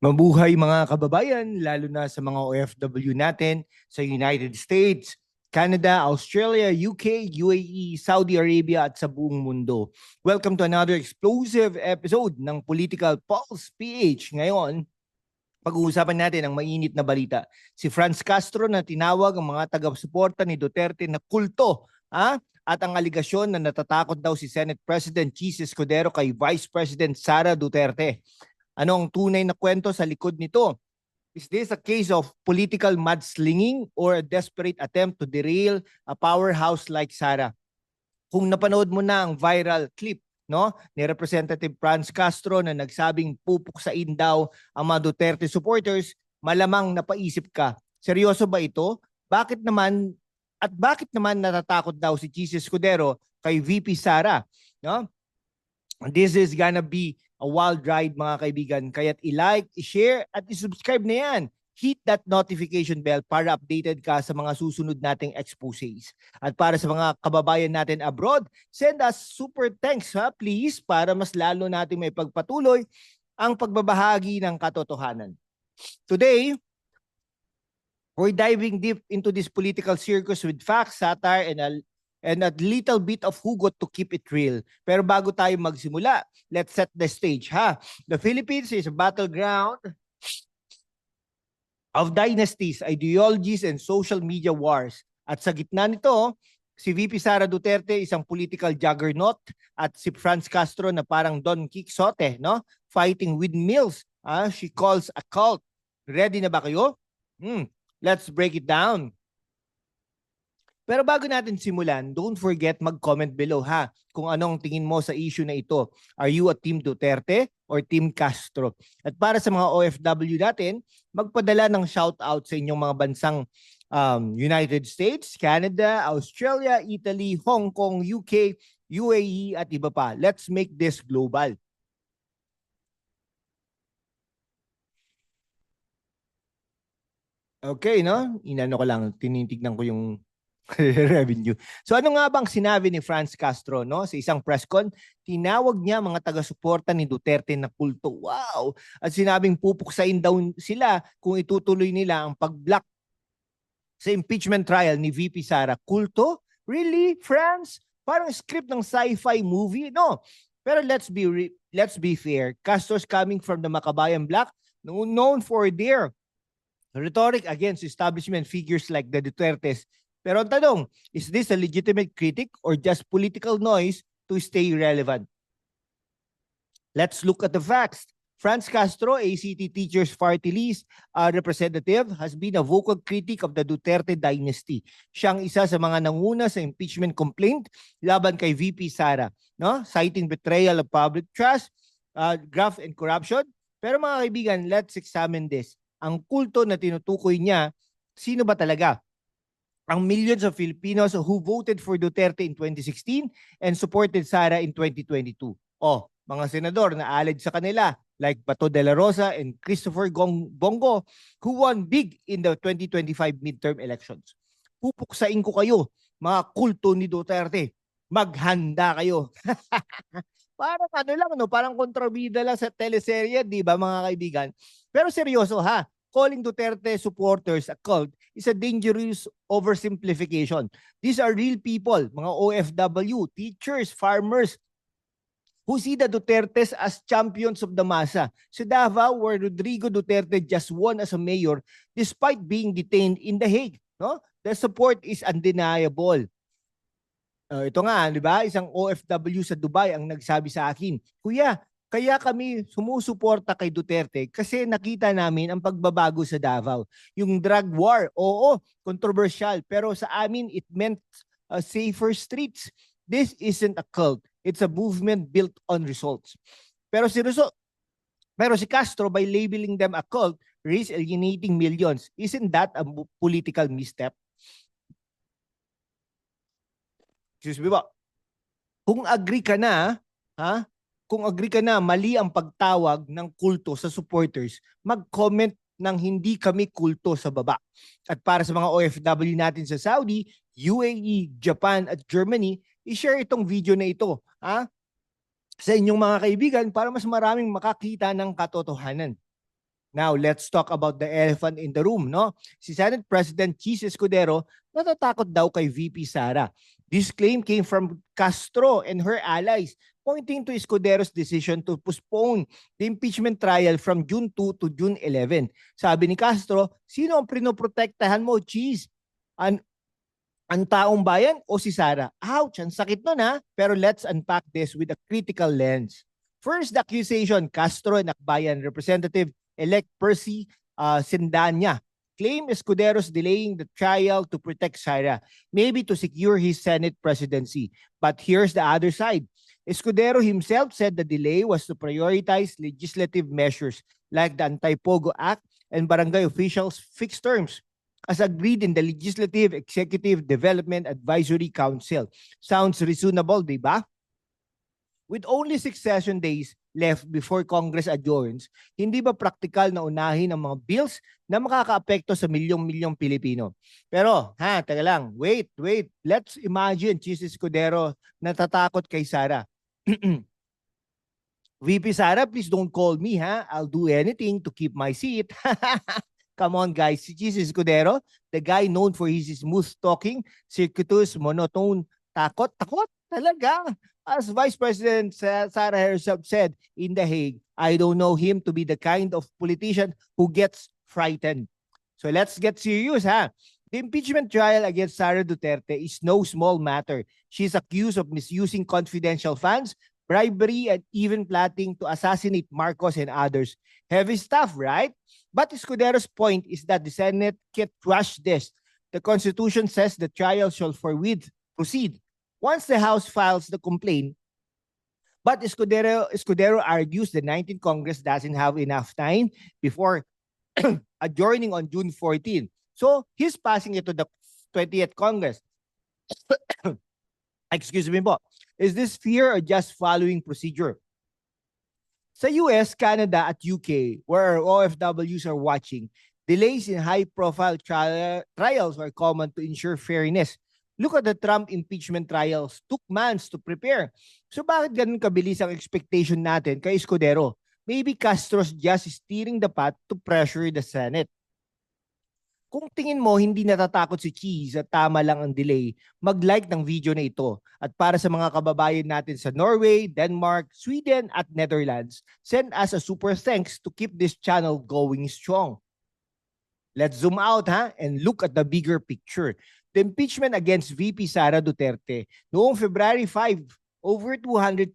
Mabuhay mga kababayan, lalo na sa mga OFW natin sa United States, Canada, Australia, UK, UAE, Saudi Arabia at sa buong mundo. Welcome to another explosive episode ng Political Pulse PH. Ngayon, pag-uusapan natin ang mainit na balita. Si Franz Castro na tinawag ang mga taga-suporta ni Duterte na kulto ha? at ang aligasyon na natatakot daw si Senate President Chis Escudero kay Vice President Sara Duterte. Ano ang tunay na kwento sa likod nito? Is this a case of political mudslinging or a desperate attempt to derail a powerhouse like Sara? Kung napanood mo na ang viral clip no ni Representative Franz Castro na nagsabing pupuksain daw ang mga Duterte supporters, malamang napaisip ka, seryoso ba ito? Bakit naman at bakit naman natatakot daw si Jesus Escudero kay VP Sara, no? This is gonna be a wild ride mga kaibigan. Kaya't i-like, i-share at i-subscribe na yan. Hit that notification bell para updated ka sa mga susunod nating exposés. At para sa mga kababayan natin abroad, send us super thanks ha please para mas lalo natin may pagpatuloy ang pagbabahagi ng katotohanan. Today, we're diving deep into this political circus with facts, satire, and a and a little bit of hugot to keep it real. Pero bago tayo magsimula, let's set the stage, ha? The Philippines is a battleground of dynasties, ideologies, and social media wars. At sa gitna nito, si VP Sara Duterte isang political juggernaut at si Franz Castro na parang Don Quixote, no? Fighting windmills. Ah, she calls a cult. Ready na ba kayo? Hmm, let's break it down. Pero bago natin simulan, don't forget mag-comment below ha kung anong tingin mo sa issue na ito. Are you a Team Duterte or Team Castro? At para sa mga OFW natin, magpadala ng shoutout sa inyong mga bansang um, United States, Canada, Australia, Italy, Hong Kong, UK, UAE at iba pa. Let's make this global. Okay, no? Inano ko lang, tinitignan ko yung revenue. So ano nga bang sinabi ni Franz Castro no sa isang press con? Tinawag niya mga taga-suporta ni Duterte na kulto. Wow! At sinabing pupuksain daw sila kung itutuloy nila ang pag-block sa impeachment trial ni VP Sara. Kulto? Really? Franz? Parang script ng sci-fi movie? No. Pero let's be re- let's be fair. Castro's coming from the Makabayan bloc, known for their rhetoric against establishment figures like the Dutertes pero ang tanong, is this a legitimate critic or just political noise to stay relevant? Let's look at the facts. Franz Castro, ACT Teachers Party List uh, representative, has been a vocal critic of the Duterte dynasty. Siyang isa sa mga nanguna sa impeachment complaint laban kay VP Sara, no? citing betrayal of public trust, uh, graft and corruption. Pero mga kaibigan, let's examine this. Ang kulto na tinutukoy niya, sino ba talaga? Ang millions of Filipinos who voted for Duterte in 2016 and supported Sara in 2022. Oh, mga senador na alid sa kanila like Bato de la Rosa and Christopher Gong Bongo who won big in the 2025 midterm elections. Pupuksain ko kayo, mga kulto ni Duterte. Maghanda kayo. parang ano lang, no? parang kontrabida lang sa teleserye, di ba mga kaibigan? Pero seryoso ha, calling Duterte supporters a cult is a dangerous oversimplification. These are real people, mga OFW, teachers, farmers, who see the Dutertes as champions of the masa. Sa Davao, where Rodrigo Duterte just won as a mayor despite being detained in The Hague. No? The support is undeniable. Uh, ito nga, di ba? Isang OFW sa Dubai ang nagsabi sa akin, Kuya, kaya kami sumusuporta kay Duterte kasi nakita namin ang pagbabago sa Davao. Yung drug war, oo, controversial. Pero sa amin, it meant uh, safer streets. This isn't a cult. It's a movement built on results. Pero si Russo, pero si Castro, by labeling them a cult, risk alienating millions. Isn't that a political misstep? Excuse me ba? Kung agree ka na, ha, kung agree ka na mali ang pagtawag ng kulto sa supporters, mag-comment ng hindi kami kulto sa baba. At para sa mga OFW natin sa Saudi, UAE, Japan at Germany, i-share itong video na ito ha? sa inyong mga kaibigan para mas maraming makakita ng katotohanan. Now, let's talk about the elephant in the room, no? Si Senate President Cheese Escudero natatakot daw kay VP Sara. This claim came from Castro and her allies, pointing to Escudero's decision to postpone the impeachment trial from June 2 to June 11. Sabi ni Castro, sino ang prinoprotektahan mo, Cheese? An ang taong bayan o si Sara? Ouch, ang sakit nun ha. Pero let's unpack this with a critical lens. First, the accusation, Castro and Akbayan Representative elect Percy uh, Sindanya claim Escudero's delaying the trial to protect Sara, maybe to secure his Senate presidency. But here's the other side. Escudero himself said the delay was to prioritize legislative measures like the Anti-Pogo Act and barangay officials' fixed terms as agreed in the Legislative Executive Development Advisory Council. Sounds reasonable, di ba? With only six session days left before Congress adjourns, hindi ba praktikal na unahin ang mga bills na makakaapekto sa milyong-milyong Pilipino? Pero, ha, taga lang, wait, wait. Let's imagine Chis Escudero natatakot kay Sara. VP Sara, please don't call me, ha? I'll do anything to keep my seat. Come on, guys. Si Chis Escudero, the guy known for his smooth talking, circuitous, monotone, takot, takot talaga. As Vice President Sa- Sarah herself said in The Hague, I don't know him to be the kind of politician who gets frightened. So let's get serious, ha? The impeachment trial against Sara Duterte is no small matter. She's accused of misusing confidential funds, bribery, and even plotting to assassinate Marcos and others. Heavy stuff, right? But Escudero's point is that the Senate can't rush this. The Constitution says the trial shall forthwith proceed once the House files the complaint. But Escudero, Escudero argues the 19th Congress doesn't have enough time before adjourning on June 14. So he's passing it to the 20th Congress. Excuse me po. Is this fear or just following procedure? Sa US, Canada at UK, where OFWs are watching, delays in high-profile tri- trials are common to ensure fairness. Look at the Trump impeachment trials. Took months to prepare. So bakit ganun kabilis ang expectation natin kay Escudero? Maybe Castro's just steering the path to pressure the Senate. Kung tingin mo hindi natatakot si Cheese at tama lang ang delay, mag-like ng video na ito. At para sa mga kababayan natin sa Norway, Denmark, Sweden at Netherlands, send us a super thanks to keep this channel going strong. Let's zoom out ha and look at the bigger picture. The impeachment against VP Sara Duterte noong February 5, over 200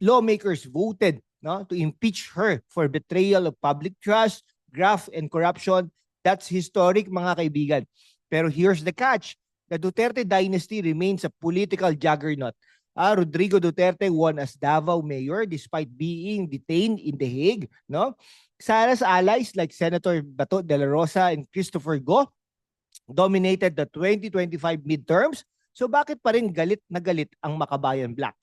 lawmakers voted no, to impeach her for betrayal of public trust, graft, and corruption. That's historic, mga kaibigan. Pero here's the catch. The Duterte dynasty remains a political juggernaut. Ah, Rodrigo Duterte won as Davao mayor despite being detained in The Hague. No? Sara's allies like Senator Bato de la Rosa and Christopher Go dominated the 2025 midterms. So bakit pa rin galit na galit ang Makabayan Black?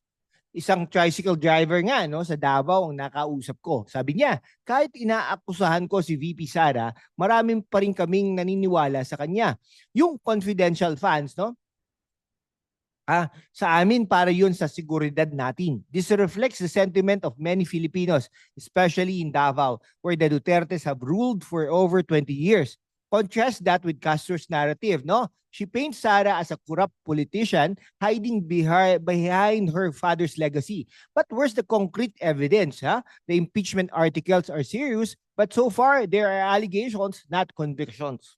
Isang tricycle driver nga no sa Davao ang nakausap ko. Sabi niya, kahit inaakusahan ko si VP Sara, maraming pa rin kaming naniniwala sa kanya. Yung confidential funds, no? Ah, sa amin para yun sa seguridad natin. This reflects the sentiment of many Filipinos, especially in Davao, where the Dutertes have ruled for over 20 years. Contrast that with Castro's narrative, no? She paints Sara as a corrupt politician hiding behind, her father's legacy. But where's the concrete evidence? Huh? The impeachment articles are serious, but so far there are allegations, not convictions.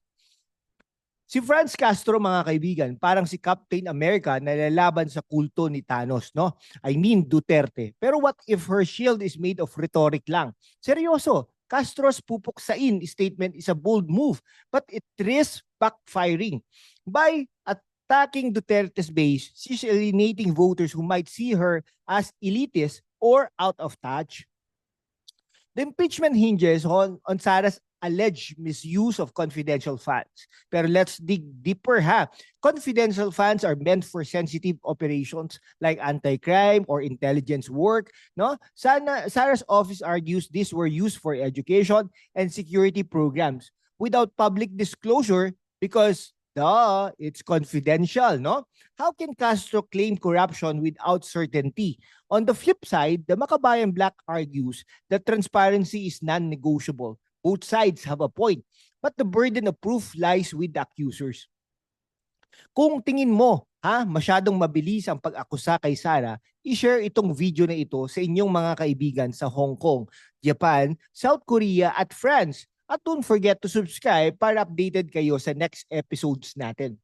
Si Franz Castro, mga kaibigan, parang si Captain America na lalaban sa kulto ni Thanos, no? I mean Duterte. Pero what if her shield is made of rhetoric lang? Seryoso, Castro's pupuksain statement is a bold move, but it risks backfiring. By attacking Duterte's base, she's alienating voters who might see her as elitist or out of touch. The impeachment hinges on, on Sarah's alleged misuse of confidential funds. Pero let's dig deeper ha. Confidential funds are meant for sensitive operations like anti-crime or intelligence work. No? Sana, Sarah's office argues these were used for education and security programs without public disclosure because duh, it's confidential, no? How can Castro claim corruption without certainty? On the flip side, the Makabayan Black argues that transparency is non-negotiable. Both sides have a point, but the burden of proof lies with the accusers. Kung tingin mo, ha, masyadong mabilis ang pag-akusa kay Sara, i-share itong video na ito sa inyong mga kaibigan sa Hong Kong, Japan, South Korea at France. At don't forget to subscribe para updated kayo sa next episodes natin.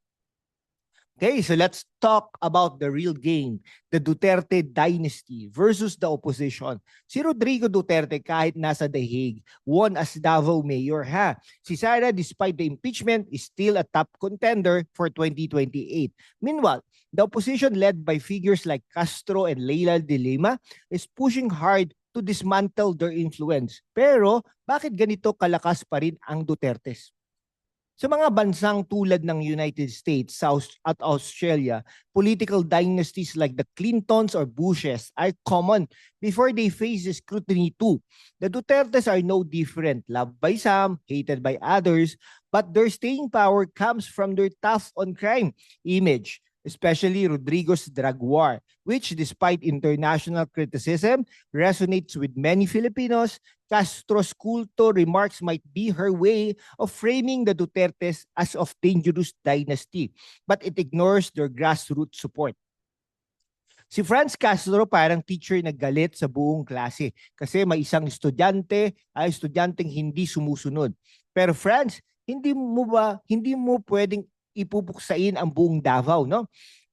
Okay, so let's talk about the real game, the Duterte dynasty versus the opposition. Si Rodrigo Duterte kahit nasa The Hague, won as Davao mayor ha. Si Sara despite the impeachment is still a top contender for 2028. Meanwhile, the opposition led by figures like Castro and Leila de Lima is pushing hard to dismantle their influence. Pero bakit ganito kalakas pa rin ang Dutertes? Sa mga bansang tulad ng United States, South at Australia, political dynasties like the Clintons or Bushes are common before they face the scrutiny too. The Dutertes are no different, loved by some, hated by others, but their staying power comes from their tough on crime image, especially Rodrigo's drug war, which despite international criticism resonates with many Filipinos, Castro's culto remarks might be her way of framing the Dutertes as of dangerous dynasty, but it ignores their grassroots support. Si Franz Castro parang teacher na galit sa buong klase kasi may isang estudyante ay estudyanteng hindi sumusunod. Pero Franz, hindi mo ba hindi mo pwedeng ipupuksain ang buong Davao, no?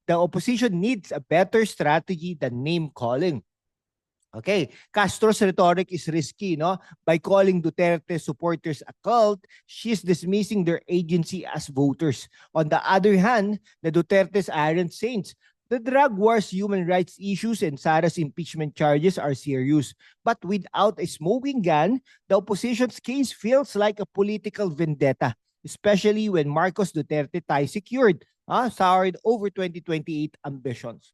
The opposition needs a better strategy than name calling. Okay, Castro's rhetoric is risky, no? By calling Duterte supporters a cult, she's dismissing their agency as voters. On the other hand, the Dutertes aren't saints. The drug wars, human rights issues, and Sara's impeachment charges are serious. But without a smoking gun, the opposition's case feels like a political vendetta, especially when Marcos Duterte ties secured, ah, soured over 2028 ambitions.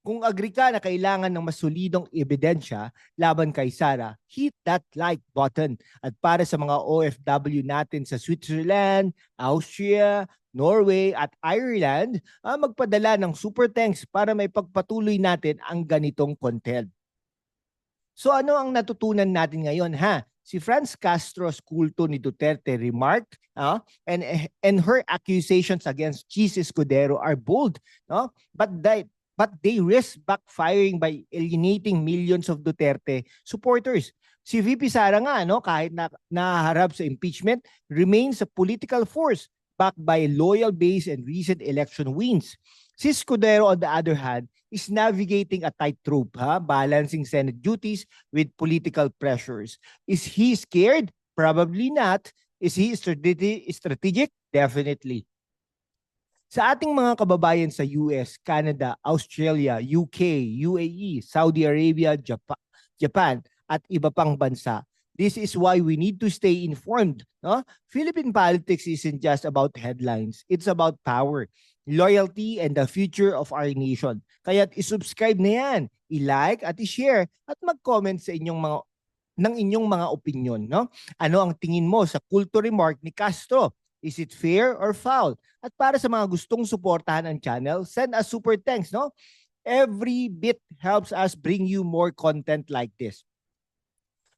Kung agree ka na kailangan ng mas solidong ebidensya laban kay Sara, hit that like button. At para sa mga OFW natin sa Switzerland, Austria, Norway at Ireland, ah, magpadala ng super thanks para may pagpatuloy natin ang ganitong content. So ano ang natutunan natin ngayon ha? Si Franz Castro's kulto ni Duterte remarked uh, and and her accusations against Chis Escudero are bold, no? But that but they risk backfiring by alienating millions of Duterte supporters. Si VP Sara nga, no, kahit na naharap sa impeachment, remains a political force backed by loyal base and recent election wins. Si Scudero, on the other hand, is navigating a tightrope, ha? balancing Senate duties with political pressures. Is he scared? Probably not. Is he strategic? Definitely. Sa ating mga kababayan sa US, Canada, Australia, UK, UAE, Saudi Arabia, Japan, Japan at iba pang bansa, this is why we need to stay informed. No? Philippine politics isn't just about headlines. It's about power, loyalty, and the future of our nation. Kaya isubscribe na yan, i-like at i-share at mag-comment sa inyong mga ng inyong mga opinion, no? Ano ang tingin mo sa culture remark ni Castro? Is it fair or foul? At para sa mga gustong suportahan ang channel, send a super thanks, no? Every bit helps us bring you more content like this.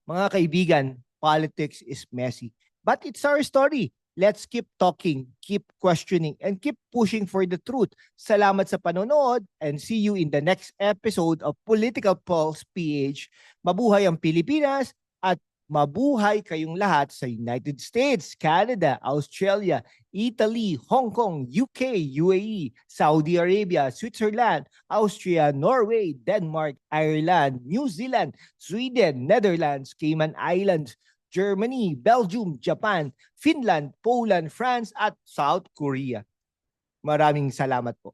Mga kaibigan, politics is messy. But it's our story. Let's keep talking, keep questioning, and keep pushing for the truth. Salamat sa panonood and see you in the next episode of Political Pulse PH. Mabuhay ang Pilipinas at Mabuhay kayong lahat sa United States, Canada, Australia, Italy, Hong Kong, UK, UAE, Saudi Arabia, Switzerland, Austria, Norway, Denmark, Ireland, New Zealand, Sweden, Netherlands, Cayman Islands, Germany, Belgium, Japan, Finland, Poland, France at South Korea. Maraming salamat po.